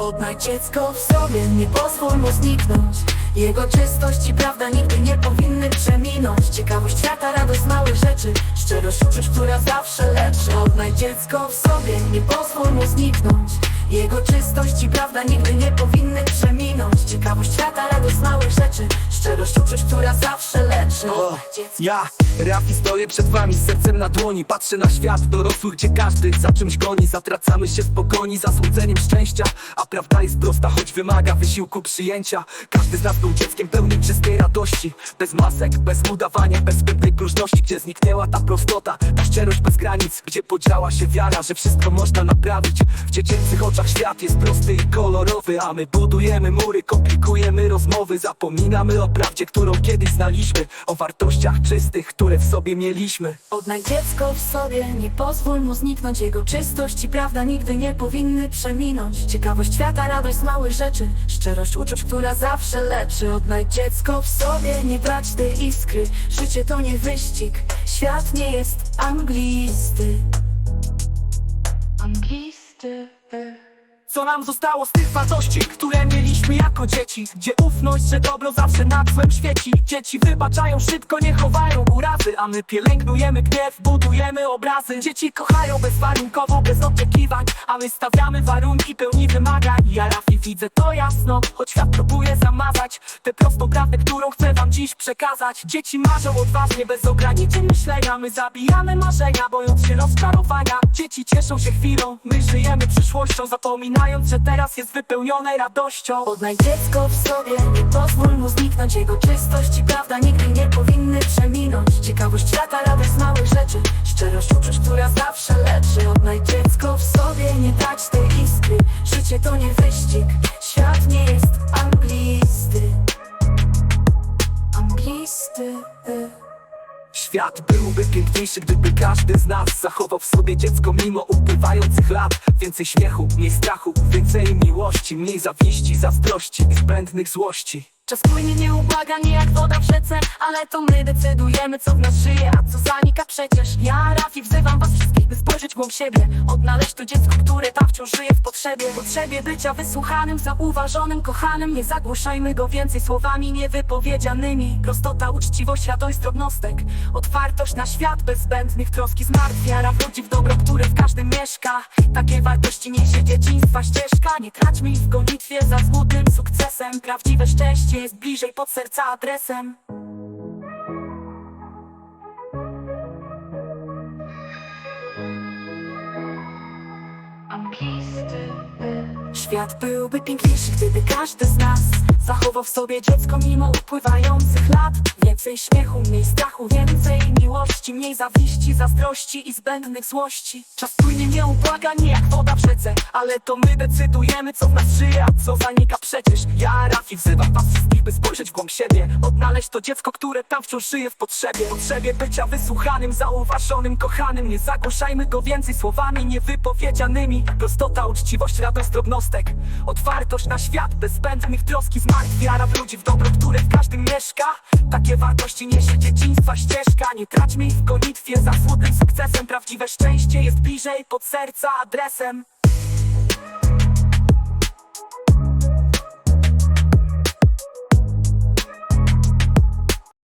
Odnajdź dziecko w sobie, nie pozwól mu zniknąć. Jego czystość i prawda nigdy nie powinny przeminąć. Ciekawość świata, radość z małych rzeczy. Szczerość uczuć, która zawsze leczy. Odnajdź dziecko w sobie, nie pozwól mu zniknąć. Jego czystość i prawda nigdy nie powinny przeminąć. Ciekawość świata, radość z małych rzeczy. Szczerość uczuć, która zawsze leczy. Odnajdź dziecko Rafi, stoję przed wami z sercem na dłoni. Patrzę na świat dorosłych, gdzie każdy za czymś goni. Zatracamy się w pogoni za słodzeniem szczęścia. A prawda jest prosta, choć wymaga wysiłku przyjęcia. Każdy z nas był dzieckiem pełnym czystej radości. Bez masek, bez udawania, bez zbędnej próżności Gdzie zniknęła ta prostota, ta szczerość bez granic Gdzie podziała się wiara, że wszystko można naprawić. W dziecięcych oczach świat jest prosty i kolorowy A my budujemy mury, komplikujemy rozmowy. Zapominamy o prawdzie, którą kiedyś znaliśmy. O wartościach czystych, które w sobie mieliśmy. Odnajdź dziecko w sobie, nie pozwól mu zniknąć. Jego czystość i prawda nigdy nie powinny przeminąć. Ciekawość świata, radość z małych rzeczy. Szczerość uczuć, która zawsze leczy. Odnajdź dziecko w sobie, nie brać tej iskry. Życie to nie wyścig, świat nie jest anglisty. Anglisty Co nam zostało z tych wartości, które mieliśmy jako dzieci? Gdzie ufność, że dobro zawsze nad złem świeci? Dzieci wybaczają szybko, nie chowają urazy A my pielęgnujemy gniew, budujemy obrazy. Dzieci kochają bezwarunkowo, bez oczekiwań A my stawiamy warunki pełni wymagań. Ja Rafi widzę to jasno, choć świat próbuje zamazać Tę prostą prawdę, którą chcę wam dziś przekazać. Dzieci marzą odważnie, bez ograniczeń myślenia. My zabijamy marzenia, bojąc się rozczarowania. Dzieci cieszą się chwilą, my żyjemy przyszłością Zapominając, że teraz jest wypełnione radością. Odnajdź dziecko w sobie, nie pozwól mu zniknąć. Jego czystość i prawda nigdy nie powinny przeminąć. Ciekawość świata, radość z małych rzeczy. Szczerość uczuć, Świat byłby piękniejszy, gdyby każdy z nas zachował w sobie dziecko mimo upływających lat. Więcej śmiechu, mniej strachu, więcej miłości, mniej zawiści, zazdrości i zbędnych złości Czas płynie nieubłaganie jak woda w rzece Ale to my decydujemy co w nas żyje A co zanika przecież. Ja Rafi wzywam was wszystkich by spojrzeć głąb siebie. Odnaleźć to dziecko, które tam wciąż żyje w potrzebie. Potrzebie bycia wysłuchanym, zauważonym, kochanym. Nie zagłuszajmy go więcej słowami niewypowiedzianymi. Prostota, uczciwość, radość z drobnostek. Otwartość na świat bez zbędnych troski zmartw Wiara w ludzi w dobro, które w każdym mieszka. Takie wartości niesie dzieciństwa ścieżka. Nie traćmy ich w gonitwie za złudnym sukcesem. Prawdziwe szczęście jest bliżej pod serca adresem Świat byłby piękniejszy, gdyby każdy z nas Zachował w sobie dziecko mimo upływających lat. Więcej śmiechu, mniej strachu, więcej miłości Mniej zawiści, zazdrości i zbędnych złości. Czas płynie nieubłaganie jak woda w rzece Ale to my decydujemy co w nas żyje, a co zanika przecież. Ja Rafi wzywam was wszystkich by spojrzeć w głąb siebie Odnaleźć to dziecko, które tam wciąż żyje w potrzebie. Potrzebie bycia wysłuchanym, zauważonym, kochanym. Nie zagłuszajmy go więcej słowami niewypowiedzianymi. Prostota, uczciwość, radość drobnostek. Otwartość na świat, bez zbędnych troski zmartw. Wiara w ludzi, w dobro, które w każdym mieszka. Takie wartości niesie dzieciństwa ścieżka. Nie traćmy ich w gonitwie. Za złudnym sukcesem Prawdziwe szczęście jest bliżej pod serca adresem